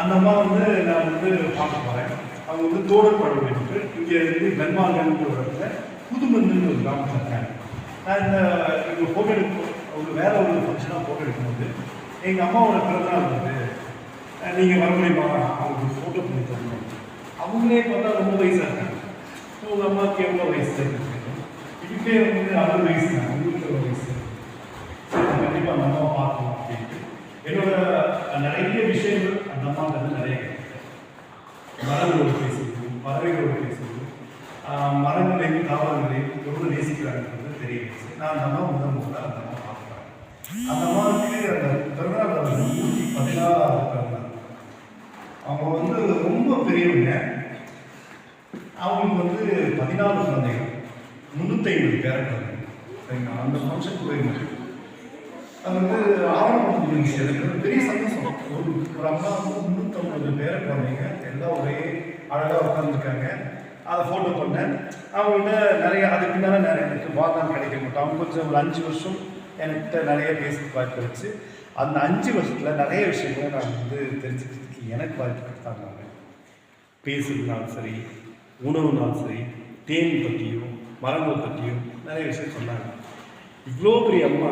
அந்த அம்மா வந்து நான் வந்து பார்க்க போகிறேன் அவங்க வந்து தோடர் படம் இருக்கு இங்கே இருந்து பென்மாங்கன்னு ஒரு இடத்துல புதுமந்துன்னு ஒரு கிராமத்தில் இருக்காங்க. நான் இந்த இவங்க ஃபோட்டோ எடுக்க ஒரு வேற ஒரு ஃபங்க்ஷனாக ஃபோட்டோ எடுக்கும்போது எங்கள் அம்மாவோட பிறந்தநாள் வந்து நீங்கள் வர முடியுமா? அவங்களுக்கு ஃபோட்டோ பண்ணி தரணும். அவங்களே பார்த்தா ரொம்ப வயசாக இருக்காங்க. உங்கள் அம்மாவுக்கு எவ்வளோ வயசு இருக்கு இதுக்கே வந்து அறுபது வயசு தான். உங்களுக்கு எவ்வளோ வயசு கண்டிப்பாக அந்த அம்மாவை பார்க்கணும் அப்படின்ட்டு. என்னோட நிறைய விஷயங்கள் வந்து நிறைய கற்றுக்கிட்டேன். மரங்களோடு பேசுகிறோம் பறவைகளோடு பேசுகிறோம் மரங்களையும் தாவரங்களையும் எவ்வளோ நேசிக்கிறாங்கன்றது தெரிய நான் அந்த அம்மா முதல் முதல்ல அந்த அம்மா பார்க்குறேன். அந்த அம்மாவுக்கு அந்த பிறந்தநாள் நூற்றி பதினாறாவது பிறந்தாங்க அவங்க வந்து ரொம்ப பெரியவங்க. அவங்களுக்கு வந்து பதினாலு குழந்தைகள். முந்நூற்றி ஐம்பது குழந்தைங்க சரிங்களா? அந்த ஃபங்க்ஷன் போயிருந்தேன் அது வந்து ஆவணம் இருந்துச்சு. எனக்கு பெரிய சந்தோஷம். ஒரு ஒரு அம்மா வந்து பேர எல்லாம் ஒரே அழகாக உட்காந்துருக்காங்க அதை ஃபோட்டோ பண்ணேன். அவங்கள்ட்ட நிறைய அதுக்கு பின்னால் நிறைய எனக்கு வாதம் கிடைக்க மாட்டோம். அவங்க கொஞ்சம் ஒரு அஞ்சு வருஷம் என்கிட்ட நிறைய பேச வாய்ப்பு வச்சு அந்த அஞ்சு வருஷத்தில் நிறைய விஷயங்களை நான் வந்து தெரிஞ்சுக்கிறதுக்கு எனக்கு வாய்ப்பு கொடுத்தாங்க பேசுனாலும் பேசுறதுனாலும் சரி உணவுனாலும் சரி தேன் பற்றியும் மரங்கள் பற்றியும் நிறைய விஷயம் சொன்னாங்க. இவ்வளோ பெரிய அம்மா